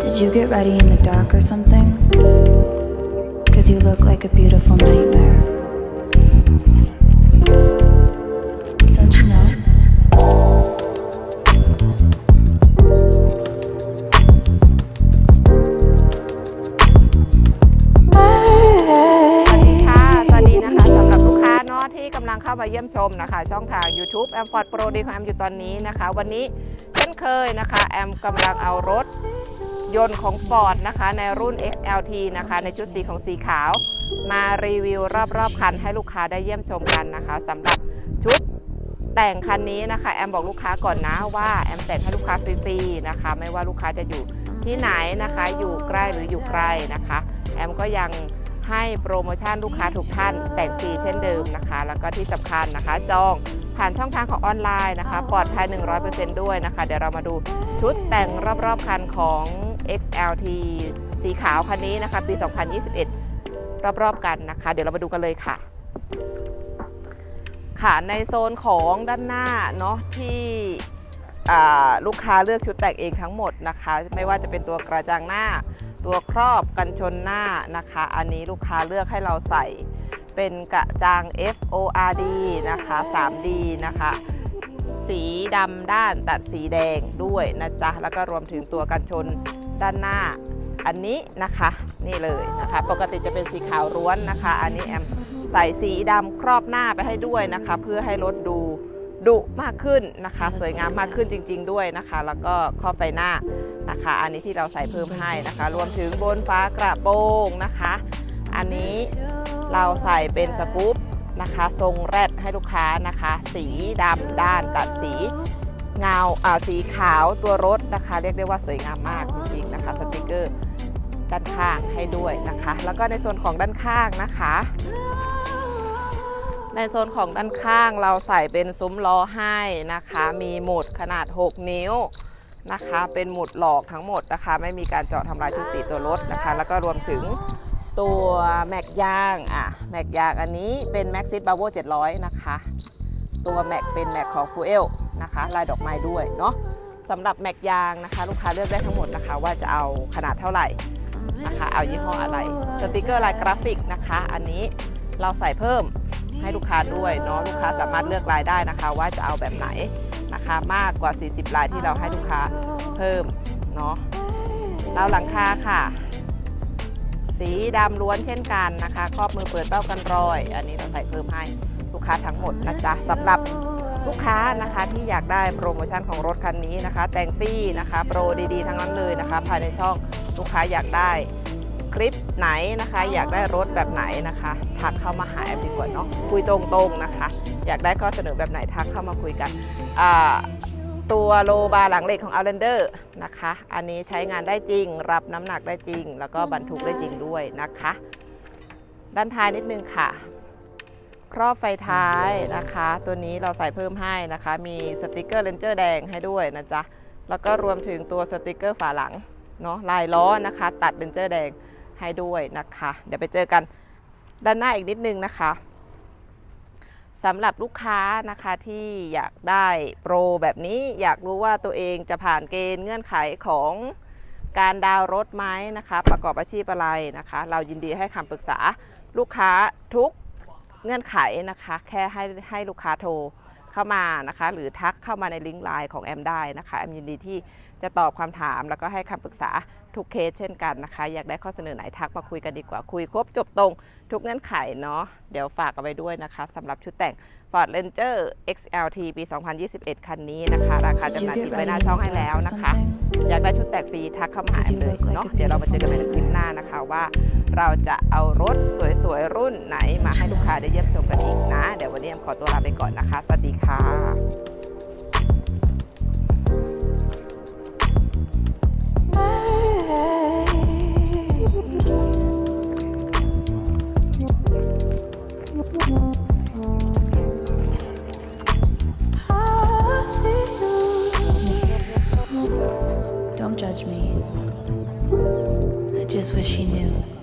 Did you get ready in the dark or something? Cause you look like a beautiful nightmare. Don't you know? ค่ะ สวัสดีนะคะสำหรับลูกค้าเนาะที่กำลังเข้ามาเยี่ยมชมนะคะ ช่องทาง YouTube แอมฟอร์ดโปรดีของแอมอยู่ตอนนี้นะคะ วันนี้เช่นเคยนะคะ แอมกำลังเอารถ ยนต์ของ Ford นะคะ ในรุ่น XLT นะคะ ในชุดสีของสีขาว มารีวิวรอบๆคันให้ลูกค้าได้เยี่ยมชมกันนะคะสำหรับชุดแต่งคันนี้นะคะแอมบอกลูกค้าก่อนนะว่าแอมแต่งให้ลูกค้าฟรีๆนะคะ ไม่ว่าลูกค้าจะอยู่ที่ไหนนะคะ อยู่ใกล้หรืออยู่ไกลนะคะ แอมก็ยังให้โปรโมชั่นลูกค้าทุกท่าน แต่งฟรีเช่นเดิมนะคะ แล้วก็ที่สำคัญนะคะ จองผ่านช่องทางของออนไลน์นะคะ ปลอดภัย 100%ด้วยนะคะ เดี๋ยวเรามาดูชุดแต่งรอบๆคันของ XLT สีขาวคันนี้นะคะ ปี 2021 รอบๆกันนะคะ เดี๋ยวเรามาดูกันเลยค่ะ ค่ะในโซนของด้านหน้าเนาะที่ลูกค้าเลือกชุดแต่งเองทั้งหมดนะคะ ไม่ว่าจะเป็นตัวกระจังหน้า ตัวครอบกันชนหน้านะคะ อันนี้ลูกค้าเลือกให้เราใส่เป็นกระจัง FORD นะคะ 3D นะคะ สีดำด้านตัดสีแดงด้วยนะจ๊ะ แล้วก็รวมถึงตัวกันชน ด้านหน้าอันนี้นะคะนี่เลยนะคะ ปกติจะเป็นสีขาวล้วนนะคะ อันนี้แอมใส่สีดำครอบหน้าไปให้ด้วยนะคะ เพื่อให้รถดูดุมากขึ้นนะคะ สวยงามมากขึ้นจริง ๆ ด้วยนะคะ แล้วก็ครอบไฟหน้านะคะ อันนี้ที่เราใส่เพิ่มให้นะคะ รวมถึงบนฟ้ากระโปรงนะคะ อันนี้เราใส่เป็นสกู๊ปนะคะ ทรงแรดให้ลูกค้านะคะ สีดำด้านตัดสี เงาอ่าสีขาวตัวรถนะคะ เรียกได้ว่าสวยงามมากจริงๆนะคะสติกเกอร์ด้านข้างให้ด้วยนะคะ แล้วก็ในส่วนของด้านข้างนะคะ ในโซนของด้านข้างเราใส่เป็นซุ้มล้อให้นะคะ มีหมุดขนาด 6 นิ้วนะคะ เป็นหมุดหลอกทั้งหมดนะคะ ไม่มีการเจาะทำลายชุดสีตัวรถนะคะ แล้วก็รวมถึงตัวแม็กยางอะแม็กยางอันนี้เป็น Maxis Bravo 700 นะคะ ตัวแม็กเป็นแม็กของ Fuel นะคะ ลายดอกไม้ด้วยเนาะสำหรับแม็กยางนะคะ ลูกค้าเลือกได้ทั้งหมดนะคะ ว่าจะเอาขนาดเท่าไหร่นะคะ เอายี่ห้ออะไรสติกเกอร์ลายกราฟิกนะคะ อันนี้เราใส่เพิ่มให้ลูกค้าด้วยเนาะลูกค้าสามารถเลือกลายได้นะคะ ว่าจะเอาแบบไหนนะคะ มากกว่า 40 ลายที่เราให้ลูกค้าเพิ่มเนาะแล้วหลังคาค่ะ สีดำล้วนเช่นกันนะคะ ครอบมือเปิดเป้ากันรอย อันนี้เราใส่เพิ่มให้ลูกค้าทั้งหมดนะจ๊ะสำหรับ ลูกค้านะคะที่อยากได้โปรโมชั่นของรถคันนี้นะคะ แต่งฟรีนะคะ โปรดีๆ ทั้งนั้นเลยนะคะ ภายในช่องลูกค้าอยากได้คลิปไหนนะคะ อยากได้รถแบบไหนนะคะทักเข้ามาหาแอมดีกว่าเนาะคุยตรงๆนะคะ อยากได้ข้อเสนอแบบไหนทักเข้ามาคุยกันตัวโลบาร์หลังเหล็กของ Outlander นะคะ อันนี้ใช้งานได้จริง รับน้ำหนักได้จริง แล้วก็บรรทุกได้จริงด้วยนะคะ ด้านท้ายนิดนึงค่ะ ครอบไฟท้ายนะคะ ตัวนี้เราใส่เพิ่มให้นะคะ มีสติกเกอร์เลนเจอร์แดงให้ด้วยนะจ๊ะ แล้วก็รวมถึงตัวสติกเกอร์ฝาหลังเนาะลายล้อนะคะ ตัดเลนเจอร์แดงให้ด้วยนะคะ เดี๋ยวไปเจอกันด้านหน้าอีกนิดนึงนะคะสำหรับลูกค้านะคะที่อยากได้โปรแบบนี้อยากรู้ว่าตัวเองจะผ่านเกณฑ์เงื่อนไขของการดาวรถไหมนะคะ ประกอบอาชีพอะไรนะคะ เรายินดีให้คำปรึกษาลูกค้าทุก เงื่อนไขนะคะ แค่ให้ให้ลูกค้าโทรเข้ามานะคะ หรือทักเข้ามาในลิงก์ไลน์ของแอมได้นะคะแอมยินดีที่จะตอบคำถามแล้วก็ให้คำปรึกษาทุกเคสเช่นกันนะคะ อยากได้ข้อเสนอไหนทักมาคุยกันดีกว่าคุยครบจบตรงทุกเงื่อนไขเนาะเดี๋ยวฝากกันไปด้วยนะคะสำหรับชุดแต่ง Ford Ranger XLT ปี 2021 คันนี้นะคะ ราคาจำหน่าย get ติดไว้หน้าช่องให้แล้วนะคะ อยากได้ชุดแต่งฟรีทักเข้ามาเลยเนาะเดี๋ยวเรามาเจอกันในคลิปหน้านะคะว่า เราจะเอารถสวยๆ รุ่นไหนมาให้ลูกค้าได้เยี่ยมชมกันอีกนะ เดี๋ยววันนี้ขอตัวลาไปก่อนนะคะ สวัสดีค่ะ judge me. I just wish he knew.